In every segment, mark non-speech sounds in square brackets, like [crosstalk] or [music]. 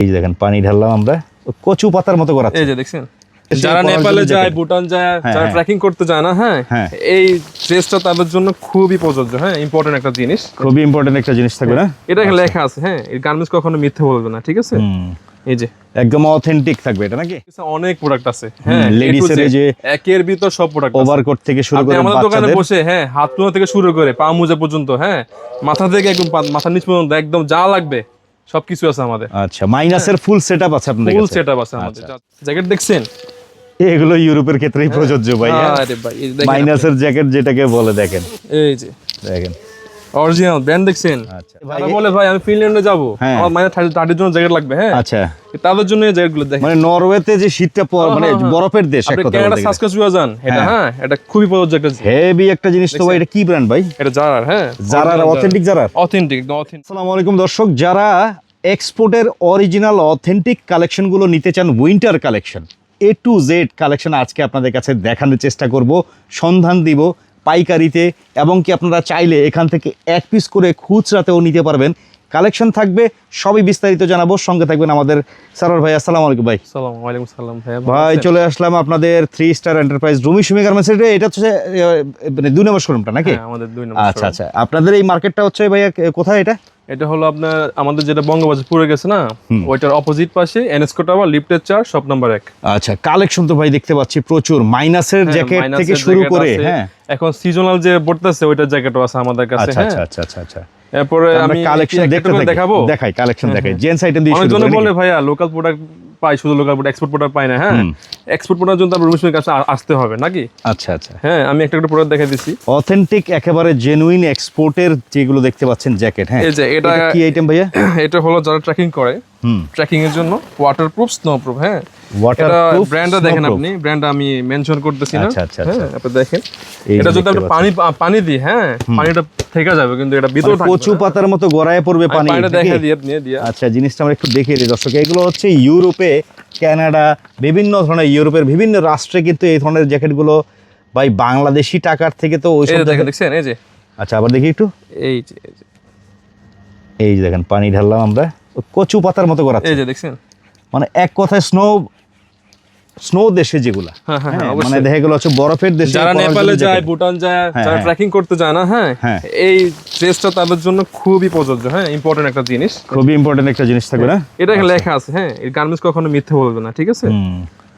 এই যে দেখেন পানি ঢাললাম আমরা। কচু পাতার মতো করাচ্ছে। এই যে দেখছেন? যারা নেপালে যায় ভুটান যায় হ্যাঁ, যারা হ্যাঁ। ট্রেকিং করতে যায় না হ্যাঁ হ্যাঁ। এই ড্রেসটা তাদের জন্য খুবই প্রযোজ্য হ্যাঁ ইম্পর্টেন্ট একটা জিনিস। খুবই ইম্পর্টেন্ট একটা জিনিস থাকবে না? এটা এখানে লেখা আছে হ্যাঁ এই গার্মেন্টস কখনো মিথ্যে বলবে না ঠিক আছে? এই যে। একদম অথেন্টিক থাকবে এটা নাকি? অনেক প্রোডাক্ট আছে হ্যাঁ লেডিস এর এই যে একের ভিতর সব প্রোডাক্ট ওভারকোট থেকে শুরু করে আমাদের দোকানে বসে হ্যাঁ হাত থেকে শুরু করে পা মোজা পর্যন্ত হ্যাঁ মাথা থেকে একদম মাথার নিচ পর্যন্ত একদম যা লাগবে সবকিছু আছে আমাদের। আচ্ছা মাইনাসের ফুল সেট আপ আছে আপনাদের ফুল সেট আপ আছে আমাদের। জ্যাকেট দেখছেন? এগুলো ইউরোপের ক্ষেত্রেই প্রযোজ্য ভাই হ্যাঁ? আরে ভাই মাইনাসের জ্যাকেট যেটাকে বলে দেখেন। এই যে। দেখেন। অরিজিনাল ব্র্যান্ড দেখছেন? আচ্ছা। বলে ভাই আমি ফিনল্যান্ডে যাব হ্যাঁ। আমার মানে থার্টির জন্য জ্যাকেট লাগবে হ্যাঁ? আচ্ছা। তাদের জন্য জ্যাকেটগুলো দেখেন। মানে নরওয়েতে যে শীতটা মানে বরফের দেশ এক কথা সাসকাচুয়া যান। এটা হ্যাঁ। এটা খুবই প্রযোজ্য একটা জিনিস। হেভি একটা জিনিস তো ভাই এটা কি ব্র্যান্ড ভাই? এটা জারার হ্যাঁ। জারার অথেন্টিক জারার। অথেন্টিক একদম অথেন্টিক আসসালামু আলাইকুম দর্শক যারা এক্সপোর্টের অরিজিনাল অথেন্টিক কালেকশনগুলো নিতে চান winter collection A to Z collection আজকে আপনাদের কাছে দেখানোর চেষ্টা করব সন্ধান দিব পাইকারিতে এবং কি আপনারা চাইলে এখান থেকে এক পিস করে খুচরাতেও নিতে পারবেন। কালেকশন থাকবে সবই বিস্তারিত জানাব। সঙ্গে থাকবেন আমাদের সারোয়ার ভাই। আসসালামু আলাইকুম ভাই। ওয়ালাইকুম সালাম ভাই। ভাই চলে আসলাম আপনাদের three star enterprise Rumi Sumi garments এটা হচ্ছে মানে দুই নম্বর শোরুমটা নাকি? হ্যাঁ, আমাদের দুই নম্বর আচ্ছা আচ্ছা। আপনাদের এই মার্কেটটা হচ্ছে ভাইয়া কোথায় এটা? এটা হলো আপনার আমাদের যেটা বঙ্গবাজার পুরে গেছে না ওইটার অপোজিট পাশে এনএসকো টাওয়ার লিফটের চার শপ নাম্বার এক। আচ্ছা কালেকশন তো ভাই দেখতে পাচ্ছি প্রচুর। মাইনাসের হ্যাঁ, জ্যাকেট থেকে শুরু করে হ্যাঁ। এখন সিজনাল যে পড়তেছে ওইটার জ্যাকেটও আছে আমাদের কাছে আচ্ছা হ্যাঁ। আচ্ছা আচ্ছা আচ্ছা আচ্ছা। এরপরে আমি কালেকশন দেখতে দেখাবো। দেখাই কালেকশন দেখাই। জেন্টস আইটেম দিয়ে শুরু করি বলে ভাইয়া লোকাল প্রোডাক্ট পাই শুধু লোকাল প্রোডাক্ট এক্সপোর্ট প্রোডাক্ট পাই না হ্যাঁ? এক্সপোর্ট প্রোডাক্ট জন্য তারপর রুমিসের কাছে আসতে হবে নাকি? আচ্ছা আচ্ছা। হ্যাঁ আমি একটা একটা প্রোডাক্ট দেখাই দিচ্ছি। অথেন্টিক একেবারে জেনুইন এক্সপোর্টের যেগুলো দেখতে পাচ্ছেন জ্যাকেট হ্যাঁ? এই যে এটা কি আইটেম ভাইয়া? [clears throat] এটা হলো যারা ট্রেকিং করে। হুম। ট্রেকিং এর জন্য ওয়াটারপ্রুফ স্নোপ্রুফ হ্যাঁ? ওয়াটারপ্রুফ ব্র্যান্ডটা দেখেন আপনি ব্র্যান্ডটা আমি মেনশন করতেছি না। আচ্ছা, আচ্ছা, হ্যাঁ আপনি দেখেন। এটা যদি আপনি পানি পানি দিই হ্যাঁ পানিটা থেকে যাবে কিন্তু এটা ভিতরে মানে কচু পাতার মতো গড়ায় পড়বে পানি পানিটা দেখে দিয়ে নিয়ে দিয়ে। আচ্ছা জিনিসটা আমরা একটু দেখিয়ে দিই দর্শক। এগুলো হচ্ছে ইউরোপে কানাডা বিভিন্ন ধরনের ইউরোপের বিভিন্ন রাষ্ট্রে কিন্তু এই ধরনের জ্যাকেটগুলো ভাই বাংলাদেশি টাকার থেকে তো ওই এই দেখেন দেখছেন? এই যে। আচ্ছা আবার দেখি একটু। এই যে এই যে, দেখেন পানি ঢাললাম আমরা। কচু পাতার মতো করাচ্ছে এই যে দেখছেন? মানে এক কথায় স্নো স্নো দেশে যেগুলা। হ্যাঁ, হ্যাঁ, হ্যাঁ। মানে দেখা গেল হচ্ছে বরফের দেশে যারা নেপালে যায় ভুটান যায় যারা। ট্রেকিং করতে যায় না হ্যাঁ। এই ড্রেসটা তাদের জন্য খুবই প্রযোজ্য হ্যাঁ ইম্পর্টেন্ট একটা জিনিস। খুবই ইম্পর্টেন্ট একটা জিনিস থাকবে না? এটা লেখা আছে হ্যাঁ এই গার্মেন্টস কখনো মিথ্যে বলবে না ঠিক আছে?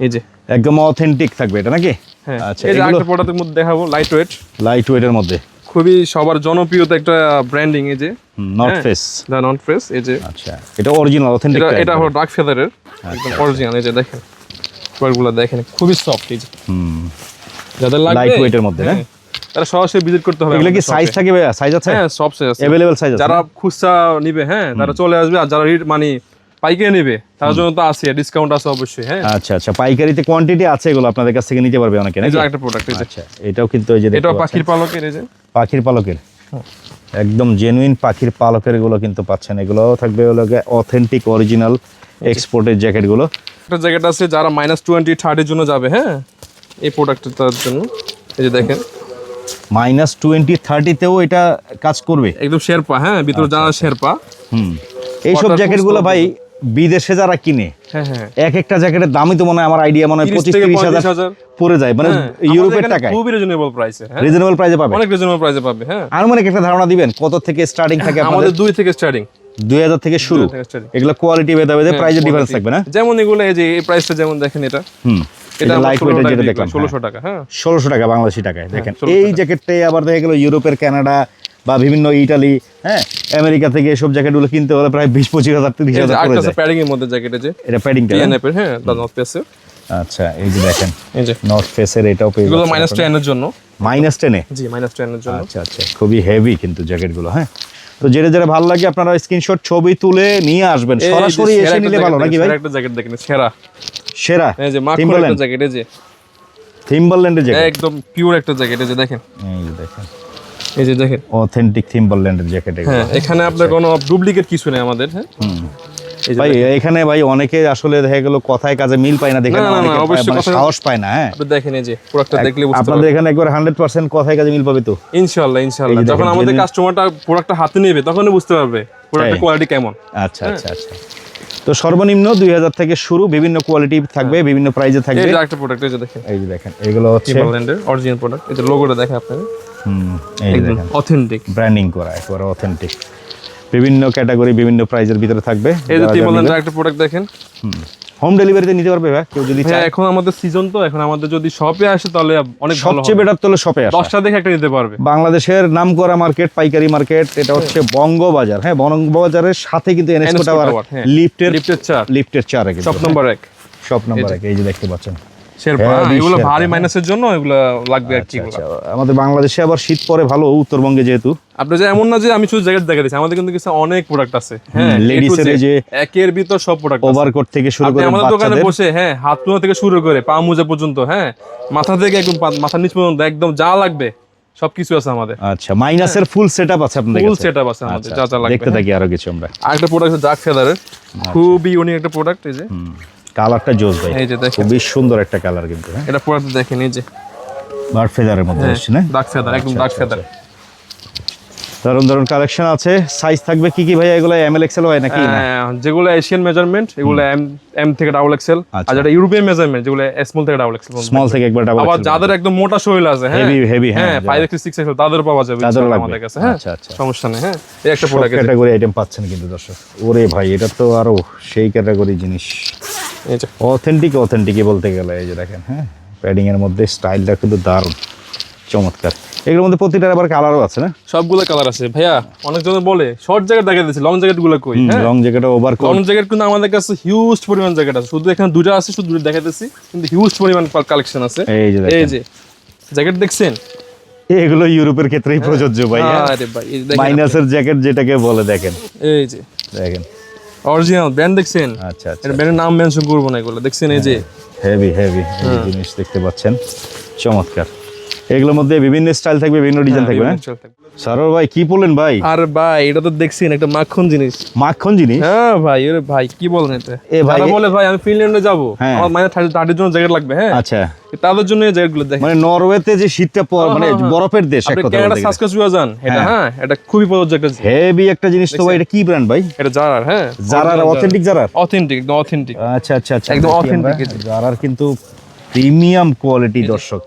এই যে। একদম অথেন্টিক থাকবে এটা নাকি? হ্যাঁ আচ্ছা এই একটা প্রোডাক্টের মধ্যে দেখাবো লাইট ওয়েট লাইট ওয়েটের মধ্যে। খুবই সবার জনপ্রিয়তা একটা ব্র্যান্ডিং এই যে। হ্যাঁ। ফেস দা নন ফ্রেশ এই যে। আচ্ছা এটা অরিজিনাল অথেন্টিক এটা হলো ডার্ক ফেদারের আচ্ছা, একদম অরিজিনাল এই যে দেখেন। প্রোডাক্টগুলো দেখেন খুবই সফট এই যাদের লাগবে লাইট ওয়েটের মধ্যে হ্যাঁ, তারা সরাসরি ভিজিট করতে হবে এগুলো কি সাইজ থাকে ভাইয়া? সাইজ আছে? হ্যাঁ সব সাইজ আছে। অ্যাভেলেবল সাইজ আছে যারা খুচরা নিবে হ্যাঁ তারা চলে আসবে। আর যারা মানে পাইকারি নেবে তার জন্য তো আছে ডিসকাউন্ট আছে অবশ্যই হ্যাঁ। আচ্ছা আচ্ছা। পাইকারিতে কোয়ান্টিটি আছে এগুলো আপনাদের কাছ থেকে নিতে পারবে অনেকে নাকি? একটা প্রোডাক্ট আচ্ছা এটাও কিন্তু যে পাচ্ছেন। পাখির পালকের এই যে। পাখির পালকের। একদম জেনুইন পাখির পালকেরগুলো কিন্তু পাচ্ছেন। এগুলো থাকবে হলো অথেন্টিক অরিজিনাল এক্সপোর্টের জ্যাকেটগুলো। একটা জ্যাকেট আছে যারা মাইনাস টোয়েন্টি থার্টির জন্য যাবে হ্যাঁ? এই প্রোডাক্টটার জন্য। এই যে দেখেন। মাইনাস টোয়েন্টি থার্টিতেও এটা কাজ করবে? একদম শেরপা হ্যাঁ? ভিতরে আচ্ছা, যারা শেরপা। হুম। এইসব Waterproof জ্যাকেটগুলো ভাই বিদেশে যারা কিনে হ্যাঁ হ্যাঁ। এক একটা জ্যাকেটের দামই তো মনে হয় আমার আইডিয়া মনে হয় পঁচিশ তিরিশ হাজার 35,000 পড়ে যায় মানে হ্যাঁ, ইউরোপের টাকায়। খুবই রিজনেবল প্রাইসে হ্যাঁ। রিজনেবল প্রাইসে পাবে। অনেক রিজনেবল প্রাইসে পাবে হ্যাঁ। আনুমানিক একটা ধারণা দিবেন কত থেকে স্টার্টিং থাকে আমাদের দুই থেকে স্টার্টিং দুই হাজার থেকে শুরু। এগুলো কোয়ালিটি ভেদে ভেদে প্রাইসের ডিফারেন্স থাকবে না? যেমন এগুলো এই যে এই প্রাইসটা যেমন দেখেন এটা। হুম। এটা লাইট ওয়েটের যেটা দেখলাম ষোলোশো টাকা হ্যাঁ। ষোলোশো টাকা বাংলাদেশি টাকায় দেখেন। এই জ্যাকেটটাই আবার দেখা গেল ইউরোপের কানাডা বা বিভিন্ন ইটালি হ্যাঁ আমেরিকা থেকে এসব জ্যাকেটগুলো কিনতে হলে প্রায় বিশ পঁচিশ হাজার তিরিশ হাজার আছে যায়। প্যাডিং এর মধ্যে জ্যাকেট যে। এটা এর হ্যাঁ দা নর্থ পেসে আচ্ছা এই যে দেখেন এই যে। নর্থ ফেসের এটাও পেয়ে এগুলো মাইনাস টেন এর জন্য। মাইনাস টেনে জি মাইনাস টেন এর জন্য। আচ্ছা আচ্ছা খুবই হেভি কিন্তু জ্যাকেটগুলো হ্যাঁ। তো যেটা যেটা ভালো লাগে আপনারা স্ক্রিনশট ছবি তুলে নিয়ে আসবেন। সরাসরি এসে নিলে ভালো নাকি ভাই? একটা জ্যাকেট দেখেন সেরা। সেরা? এই যে মাখন? একটা জ্যাকেট এই যে। থিম্বারল্যান্ডের জ্যাকেট একদম পিওর একটা জ্যাকেট এই যে দেখেন। এই যে দেখেন। এই যে দেখেন। অথেন্টিক থিম্বারল্যান্ডের জ্যাকেট এখানে আপনার কোনো ডুপ্লিকেট কিছু নেই আমাদের হ্যাঁ? ভাই এখানে ভাই অনেকে আসলে দেখা গেল কথায় কাজে মিল পায় না দেখে মানে সাহস পায় না হ্যাঁ। দেখেন এই যে প্রোডাক্টটা দেখলে আপনাদের এখানে একবার হান্ড্রেড পার্সেন্ট কথায় কাজে মিল পাবে তো? পারবেন ইনশাআল্লাহ। ইনশাআল্লাহ যখন আমাদের কাস্টমারটা প্রোডাক্টটা হাতে নেবে তখনই বুঝতে পারবে প্রোডাক্টের কোয়ালিটি কেমন। আচ্ছা আচ্ছা আচ্ছা। তো সর্বনিম্ন দুই হাজার থেকে শুরু বিভিন্ন কোয়ালিটি থাকবে বিভিন্ন প্রাইজে থাকবে। একটা প্রোডাক্ট এই যে দেখেন। এই যে দেখেন এগুলো হচ্ছে টিম্বারল্যান্ডের অরিজিনাল প্রোডাক্ট এটা লোগোটা দেখে আপনাদের। হুম, এই দেখেন। অথেন্টিক ব্র্যান্ডিং করা একেবারে অথেন্টিক বিভিন্ন ক্যাটাগরি বিভিন্ন প্রাইজের ভিতরে থাকবে। এই যে একটা প্রোডাক্ট দেখেন। হোম। ডেলিভারিতে নিতে পারবে ভাই কেউ যদি হ্যাঁ চায়। এখন আমাদের সিজন তো এখন আমাদের যদি শপে আসে তাহলে অনেক ভালো সবচেয়ে বেটার তো শপে আসা। দশটা দেখে একটা নিতে পারবে। বাংলাদেশের নামকরা মার্কেট পাইকারি মার্কেট এটা হচ্ছে বঙ্গবাজার। হ্যাঁ বঙ্গবাজারের সাথে কিন্তু এনএসকো টাওয়ার হ্যাঁ। লিফটের লিফটের চার। লিফটের চার শপ নম্বর এক। শপ নাম্বার এক এই যে দেখতে পাচ্ছেন। শেরপা হ্যাঁ, হ্যাঁ, এগুলো ভারী হ্যাঁ। মাইনাসের জন্য এগুলো লাগবে আর কি এগুলো। আচ্ছা। আমাদের বাংলাদেশে আবার শীত পরে ভালো উত্তরবঙ্গে যেহেতু। আপনি যে এমন না যে আমি শুধু জ্যাকেট দেখা দিচ্ছি আমাদের কিন্তু কিছু অনেক প্রোডাক্ট আছে। হ্যাঁ ladies এর যে একের ভিতর সব প্রোডাক্ট ওভারকোট থেকে শুরু করে আমাদের দোকানে বসে হ্যাঁ হাত মোজা থেকে শুরু করে পা মোজা পর্যন্ত হ্যাঁ মাথা থেকে একদম মাথার নিচ পর্যন্ত একদম যা লাগবে সবকিছু আছে আমাদের। আচ্ছা মাইনাসের ফুল সেটআপ আছে আপনাদের ফুল সেটআপ আছে আমাদের আচ্ছা, যা যা লাগবে দেখতে থাকি আরও কিছু আমরা। আরেকটা প্রোডাক্ট ডার্ক ফেদারের খুবই ইউনিক একটা প্রোডাক্ট এই যে। কালারটা জোস ভাই। এই যে দেখেন। খুবই সুন্দর একটা কালার কিন্তু হ্যাঁ। এটা প্রোডাক্ট দেখেন এই যে। বার্ড ফেদারের মধ্যে হ্যাঁ আসছে না? ডার্ক ফেদার একদম ডার্ক ফেদার দারুণ দারুণ কালেকশন আছে। সাইজ থাকবে কি কি ভাই এগুলো এম এল এক্সেল হয় নাকি? না? হ্যাঁ, যেগুলো এশিয়ান মেজারমেন্ট এগুলো এম এম থেকে ডাবল এক্সেল আচ্ছা। আর যেটা ইউরোপিয়ান মেজারমেন্ট যেগুলো স্মল থেকে ডাবল এক্সেল স্মল থেকে একবার ডাবল আবার যাদের একদম মোটা শরীর আছে হ্যাঁ? Heavy, heavy, হ্যাঁ, ফাইভ এক্স সিক্স এক্সেল তাদের পাওয়া যাবে ইনশাআল্লাহ লাগবে। আমাদের কাছে হ্যাঁ? আচ্ছা, আচ্ছা। সমস্যা নেই হ্যাঁ? এই একটা প্রোডাক্ট ক্যাটাগরি আইটেম পাচ্ছেন কিন্তু দর্শক। ওরে ভাই এটা তো আরও সেই ক্যাটাগরি জিনিস। অথেন্টিক অথেন্টিকই বলতে গেলে এই যে দেখেন হ্যাঁ? প্যাডিং এর মধ্যে স্টাইলটা কিন্তু দারুণ চমৎকার। এগুলোর মধ্যে প্রতিটার আবার কালারও আছে না? সবগুলো কালার আছে। ভাইয়া অনেকজন বলে শর্ট জ্যাকেট দেখা দিচ্ছে লং জ্যাকেটগুলো কই long jacket over long jacket কিন্তু আমাদের কাছে হিউজ পরিমাণ জ্যাকেট আছে। শুধু এখানে দুটো আছে শুধু দুটো দেখাতেছি কিন্তু হিউজ পরিমাণ কালেকশন আছে। এই যে এই যে জ্যাকেট দেখছেন? এগুলো ইউরোপের ক্ষেত্রেই প্রযোজ্য হ্যাঁ? আরে ভাই মাইনাসের জ্যাকেট যেটাকে বলে দেখেন। এই যে। দেখেন। অরিজিনাল ব্র্যান্ড দেখছেন? আচ্ছা আচ্ছা এটা ব্র্যান্ডের নাম মেনশন করব না এগুলো। দেখছেন এই যে? হেভি হেভি জিনিস দেখতে পাচ্ছেন। চমৎকার। এগুলোর মধ্যে বিভিন্ন স্টাইল থাকবে বিভিন্ন ডিজাইন থাকবে হ্যাঁ? সারোর ভাই কি বললেন ভাই? আর ভাই এটা তো দেখছেন একটা মাখন জিনিস। মাখন জিনিস? হ্যাঁ ভাই এর ভাই কি বলেন এটা? এ ভাই, বলে ভাই আমি ফিনল্যান্ডে যাব হ্যাঁ। আমার মানে থার্টির জন্য জ্যাকেট লাগবে হ্যাঁ? আচ্ছা। তাদের জন্য এই জ্যাকেট দেখেন। মানে নরওয়েতে যে শীতটা প- মানে হ্যাঁ, হ্যাঁ। বরফের দেশ এক কথা বলতে গেলে। সাসকাচুয়া যান। এটা হ্যাঁ। এটা খুবই প্রযোজ্য একটা। হেভি একটা জিনিস তো ভাই এটা কি ব্র্যান্ড ভাই? এটা জারার হ্যাঁ। জারার অথেন্টিক জারার অথেন্টিক একদম অথেন্টিক আচ্ছা আচ্ছা আচ্ছা। একদম যে। জারার কিন্তু প্রিমিয়াম কোয়ালিটি দর্শক।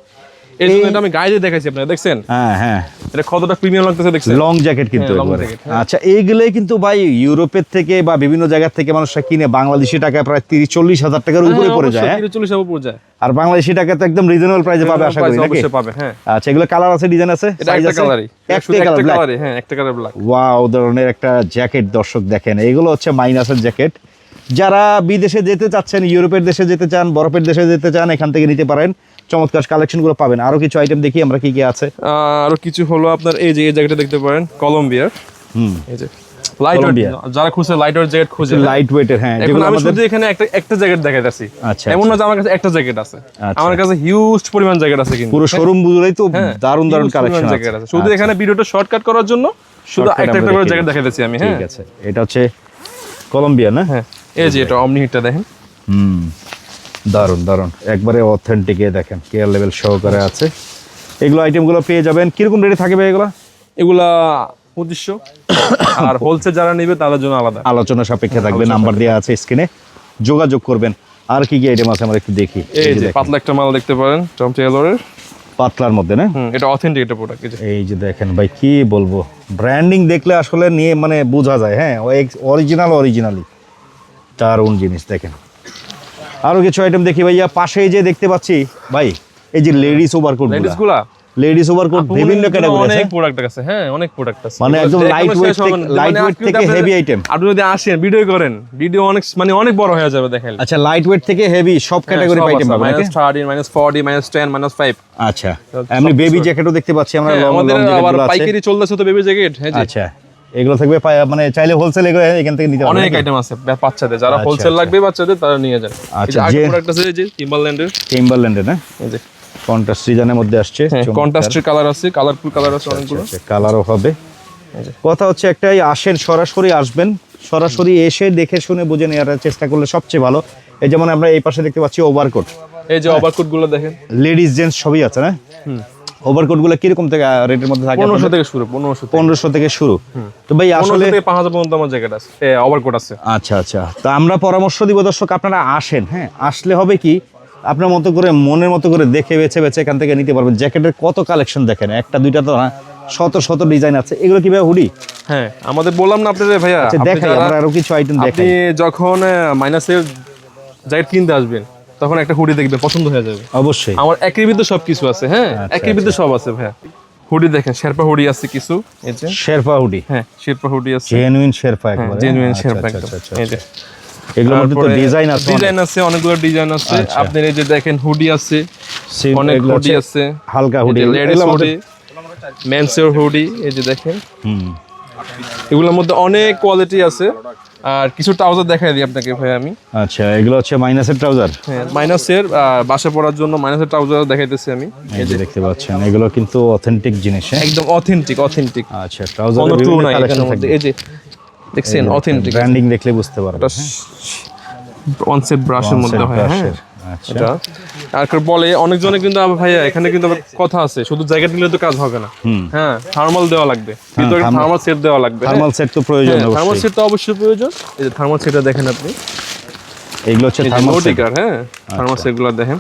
এই জন্য এটা আমি গাইডে দেখাইছি আপনারা দেখছেন? হ্যাঁ হ্যাঁ। এটা কতটা প্রিমিয়াম লাগতেছে দেখছেন? লং জ্যাকেট কিন্তু হ্যাঁ, একবারে। হ্যাঁ। আচ্ছা এইগুলোই কিন্তু ভাই ইউরোপের থেকে বা বিভিন্ন জায়গা থেকে মানুষরা কিনে বাংলাদেশি টাকায় প্রায় তিরিশ চল্লিশ হাজার টাকার উপরে পড়ে যায় হ্যাঁ? চল্লিশ উপর যায়। আর বাংলাদেশি টাকা তো একদম রিজনেবল প্রাইসে পাবে আশা করি নাকি? পাবে হ্যাঁ। আচ্ছা এগুলো কালার আছে ডিজাইন আছে? একটা আছে? শুধু কালার হ্যাঁ একটা কালার ব্ল্যাক ওয়াও ধরনের একটা জ্যাকেট দর্শক দেখেন। এগুলো হচ্ছে মাইনাসের জ্যাকেট যারা বিদেশে যেতে চাচ্ছেন ইউরোপের দেশে যেতে চান বরফের দেশে যেতে চান এখান থেকে নিতে পারেন। চমৎকার কালেকশনগুলো পাবেন। আরও কিছু আইটেম দেখি আমরা কি কি আছে। আরও কিছু হলো আপনার এই যে এই জ্যাকেটটা দেখতে পারেন কলম্বিয়ার হুম। এই যে যারা খুঁজে জ্যাকেট খুঁজে। লাইট ওয়েটের হ্যাঁ এখন আমি শুধু এখানে একটা একটা জ্যাকেট আচ্ছা, এমন না যে আমার কাছে একটা জ্যাকেট আছে। আচ্ছা। আমার কাছে হিউজ পরিমাণ জ্যাকেট আছে কিন্তু। পুরো শোরুম বুঝলেই তো huge পরিমাণ কালেকশন আছে। শুধু এখানে ভিডিওটা শর্টকাট করার জন্য শুধু একটা একটা করে জ্যাকেট দিচ্ছি। দেখাইতেছি আমি হ্যাঁ। ঠিক আছে। এটা হচ্ছে কলম্বিয়া না? হ্যাঁ এই যে এটা অমনি হিটটা দেখেন। হুম। দারুণ দারুণ। একবারে অথেন্টিক দেখেন কেয়ার লেভেল সহকারে আছে। এগুলো আইটেমগুলো পেয়ে যাবেন। কীরকম রেটে থাকবে এগুলো? এগুলা পঁচিশশো। আর হোলসেল যারা নেবে তাদের জন্য আলাদা। আলোচনা সাপেক্ষে থাকবে নাম্বার দেওয়া আছে স্ক্রিনে যোগাযোগ করবেন। আর কি কি আইটেম আছে আমরা একটু দেখি। এই যে পাতলা একটা মাল দেখতে পারেন টম টেলরের পাতলার মধ্যে না? এটা অথেন্টিক একটা প্রোডাক্ট এই যে। দেখেন ভাই কি বলব? ব্র্যান্ডিং দেখলে আসলে নিয়ে মানে বোঝা যায় হ্যাঁ? অরিজিনাল অরিজিনালি দারুণ জিনিস দেখেন। আরও কিছু আইটেম দেখি ভাইয়া। পাশে যে দেখতে পাচ্ছি ভাই এই যে লেডিস ওভারকোট লেডিসগুলা লেডিস ওভারকোট বিভিন্ন ক্যাটাগরি আছে। অনেক প্রোডাক্ট আছে হ্যাঁ অনেক প্রোডাক্ট আছে। মানে একদম লাইট ওয়েট থেকে লাইট ওয়েট থেকে হেভি আইটেম আপনি যদি আসেন ভিডিও করেন ভিডিও অনেক মানে অনেক বড় হয়ে যাবে দেখাইলে আচ্ছা লাইট ওয়েট থেকে হেভি সব ক্যাটাগরি আইটেম পাবেন? Minus thirty minus forty minus ten minus five আচ্ছা এমনি বেবি জ্যাকেটও দেখতে পাচ্ছি আমরা লং আমাদের লং আবার জ্যাকেটগুলো আছে। পাইকারি চলতেছে তো বেবি জ্যাকেট হ্যাঁ জি। আচ্ছা এগুলো থাকবে মানে চাইলে হোলসেল এগুলো এখান থেকে নিতে অনেক আইটেম আছে। বাচ্চাদের যারা আচ্ছা, হোলসেল আচ্ছা। লাগবে বাচ্চাদের তারা নিয়ে যান আচ্ছা, আচ্ছা যে যে- প্রোডাক্ট আছে যে টিম্বারল্যান্ডের টিম্বারল্যান্ডে না? এই যে। কন্ট্রাস্ট সিজনের মধ্যে আসছে কন্ট্রাস্টের কালার আছে কালারফুল কালার আছে অনেকগুলো। কালারও হবে। কথা হচ্ছে একটাই আসেন সরাসরি আসবেন। সরাসরি এসে দেখে শুনে বুঝে নেওয়ার চেষ্টা করলে সবচেয়ে ভালো। এই যেমন আমরা এই পাশে দেখতে পাচ্ছি ওভারকোট এই যে ওভারকোটগুলো দেখেন। লেডিস জেন্টস সবই আছে না? হুম ওভারকোটগুলো কীরকম থেকে রেটের মধ্যে থাকে পনেরোশো থেকে শুরু থেকে। শুরু। তো ভাই আসলে থেকে পাঁচ হাজার পর্যন্ত আমার জ্যাকেট আছে ওভারকোট আছে। আচ্ছা আচ্ছা। তো আমরা পরামর্শ দিব দর্শক আপনারা আসেন হ্যাঁ? আসলে হবে কি আপনার মতো করে মনের মতো করে দেখে বেছে বেছে এখান থেকে নিতে পারবেন। জ্যাকেটের কত কালেকশন দেখেন? একটা দুইটা তো না শত শত ডিজাইন আছে। এগুলো কীভাবে হুডি হ্যাঁ আমাদের বললাম না আপনাদের ভাইয়া আচ্ছা দেখাই আমরা আরও কিছু আইটেম আপনি যখন মাইনাসের জ্যাকেট কিনতে আসবেন তখন একটা হুডি দেখবেন পছন্দ হয়ে যাবে। অবশ্যই। আমার একের ভিতরে সব কিছু আছে হ্যাঁ? আচ্ছা, একের ভিতরে সব আছে ভাইয়া। হুডি দেখেন শেরপা হুডি আছে কিছু এই যে। Sherpa hoodie? হ্যাঁ শেরপা হুডি আছে। জেনুইন শেরপা হ্যাঁ একবারে। জেনুইন আচ্ছা, শেরপা আচ্ছা, একদম। আচ্ছা, এই যে। এগুলোর মধ্যে তো ডিজাইন আছে ডিজাইন আছে অনেকগুলো ডিজাইন আছে। আচ্ছা। আপনার এই যে দেখেন হুডি আছে। অনেক অনেক হুডি আছে। হালকা হুডি। লেডিস হুডি মেন্সের হুডি এই যে দেখেন। হুম। এগুলোর মধ্যে অনেক কোয়ালিটি আছে। আর কিছু ট্রাউজার দেখাই দিই আপনাকে ভাই আমি। আচ্ছা এগুলো হচ্ছে মাইনাসের ট্রাউজার হ্যাঁ মাইনাসের বাসা পড়ার জন্য মাইনাসের ট্রাউজার দেখাইতেছি আমি। এই যে দেখতে পাচ্ছেন এগুলো কিন্তু অথেন্টিক জিনিস হ্যাঁ? একদম অথেন্টিক অথেন্টিক আচ্ছা ট্রাউজার বিভিন্ন কালেকশন থাকে এই যে দেখছেন অথেন্টিক ব্র্যান্ডিং দেখলে বুঝতে পারবেন কনসেপ্ট ব্রাশের মধ্যে হয় হ্যাঁ? এটা। আর বলে অনেকজনে কিন্তু ভাইয়া এখানে কিন্তু কথা আছে শুধু জ্যাকেট নিলে তো কাজ হবে না। হ্যাঁ থার্মাল দেওয়া লাগবে। কিন্তু থার্মাল সেট দেওয়া লাগবে। থার্মাল সেট তো প্রয়োজন থার্মাল অবশ্যই। সেট তো অবশ্যই প্রয়োজন। এই যে থার্মাল সেটটা দেখেন আপনি। এগুলো হচ্ছে থার্মাল সেট হ্যাঁ আচ্ছা। থার্মাল সেটগুলো দেখেন।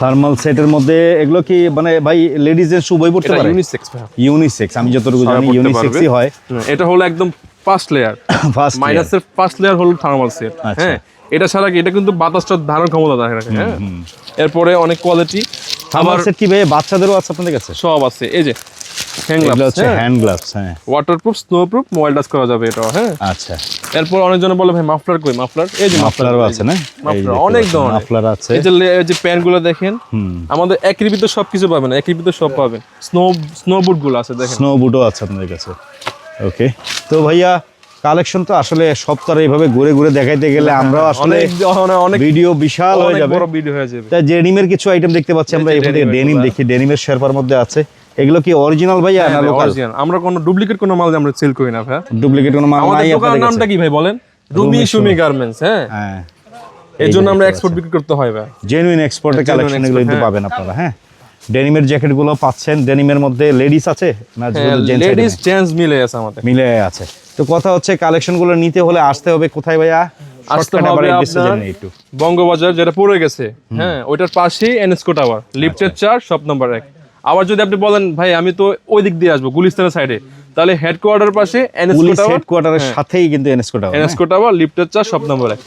থার্মাল সেটের মধ্যে এগুলো কি মানে ভাই লেডিস জেন্টস উভয় পড়তে পারে ইউনিসেক্স ইউনিসেক্স আমি যতটুকু জানি ইউনিসেক্সই হয়। এটা হলো একদম ফার্স্ট লেয়ার ফার্স্ট মাইনাসের ফার্স্ট লেয়ার হলো থার্মাল সেট আচ্ছা। হ্যাঁ এটা ছাড়া কি এটা কিন্তু বাতাসটা ধারণ ক্ষমতা দেখে রাখে হ্যাঁ? এরপরে অনেক কোয়ালিটি আবার সেট কি ভাই? বাচ্চাদেরও আছে আপনাদের কাছে? সব আছে এই যে হ্যান্ড গ্লাভস হ্যান্ড গ্লাভস হ্যাঁ? ওয়াটারপ্রুফ স্নোপ্রুফ মোবাইল টাচ করা যাবে এটা হ্যাঁ? আচ্ছা। এরপর অনেকজন বলে ভাই মাফলার কই? মাফলার এই যে মাফলার মাফলারও আছে না? মাফলার অনেক ধরনের। মাফলার আছে। এই যে এই যে প্যান্টগুলো দেখেন আমাদের একই ভিতরে সব কিছু পাবেন একই ভিতরে সব পাবেন। স্নো স্নো বুটগুলো আছে দেখেন। স্নো বুটও আছে আপনাদের কাছে। ওকে তো ভাইয়া কালেকশন তো আসলে আর এইভাবে ঘুরে ঘুরে দেখাইতে গেলে আমরাও আসলে অনেক অনেক- অনেক ভিডিও বিশাল হয়ে যাবে। বড় ভিডিও হয়ে যাবে। তা ডেনিমের কিছু আইটেম দেখতে পাচ্ছি আমরা এই এখান থেকে ডেনিম। দেখি ডেনিমের শেরপার মধ্যে আছে। এগুলো কি অরিজিনাল ভাইয়া না লোকাল আমরা কোনো ডুপ্লিকেট কোনো মাল আমরা সেল করি না ভাই ডুপ্লিকেট কোনো মাল নাই দোকানের আপনাদের নামটা কি ভাই বলেন? রুমি সুমি গার্মেন্টস হ্যাঁ? হ্যাঁ। এই জন্য আমরা এক্সপোর্ট বিক্রি করতে হয় ভাই জেনুইন এক্সপোর্টের কালেকশন এগুলো কিন্তু হ্যাঁ। পাবেন আপনারা হ্যাঁ। ডেনিমের জ্যাকেটগুলো পাচ্ছেন ডেনিমের মধ্যে লেডিস আছে? না জেন্টস লেডিস জেন্টস মিলে আছে আমাদের। মিলে আছে। তো কথা হচ্ছে কালেকশনগুলো নিতে হলে আসতে হবে কোথায় ভাইয়া? আসতে হবে বঙ্গবাজার যেটা পড়ে গেছে। হ্যাঁ ওইটার পাশেই এনএসকো টাওয়ার লিফটের চার শপ নাম্বার এক। আবার যদি আপনি বলেন ভাই আমি তো ওই দিক দিয়ে আসব গুলিস্তানের সাইডে তাহলে হেডকোয়ার্টার পাশে এনএসকো টাওয়ার হেডকোয়ার্টারের সাথেই কিন্তু এনএসকো টাওয়ার এনএসকো টাওয়ার লিফটের চার শপ নাম্বার এক।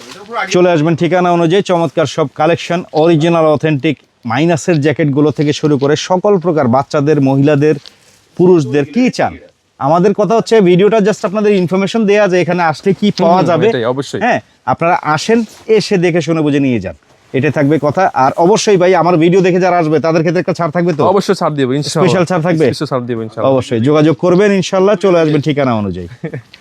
চলে আসবেন ঠিকানা অনুযায়ী চমৎকার সব কালেকশন অরিজিনাল অথেন্টিক মাইনাসের জ্যাকেটগুলো থেকে শুরু করে সকল প্রকার বাচ্চাদের মহিলাদের পুরুষদের কি চান? আমাদের কথা হচ্ছে ভিডিওটা জাস্ট আপনাদের ইনফরমেশন দেয়া যে এখানে আসলে কি পাওয়া যাবে। অবশ্যই। হ্যাঁ আপনারা আসেন এসে দেখে শুনে বুঝে নিয়ে যান। এটা থাকবে কথা। আর অবশ্যই ভাই আমার ভিডিও দেখে যারা আসবে তাদের ক্ষেত্রে একটা ছাড় থাকবে তো? অবশ্যই ছাড় দেব ইনশাআল্লাহ স্পেশাল ছাড় থাকবে? স্পেশাল ছাড় দেব ইনশাআল্লাহ অবশ্যই। যোগাযোগ করবেন ইনশাআল্লাহ চলে আসবেন ঠিকানা অনুযায়ী। [laughs]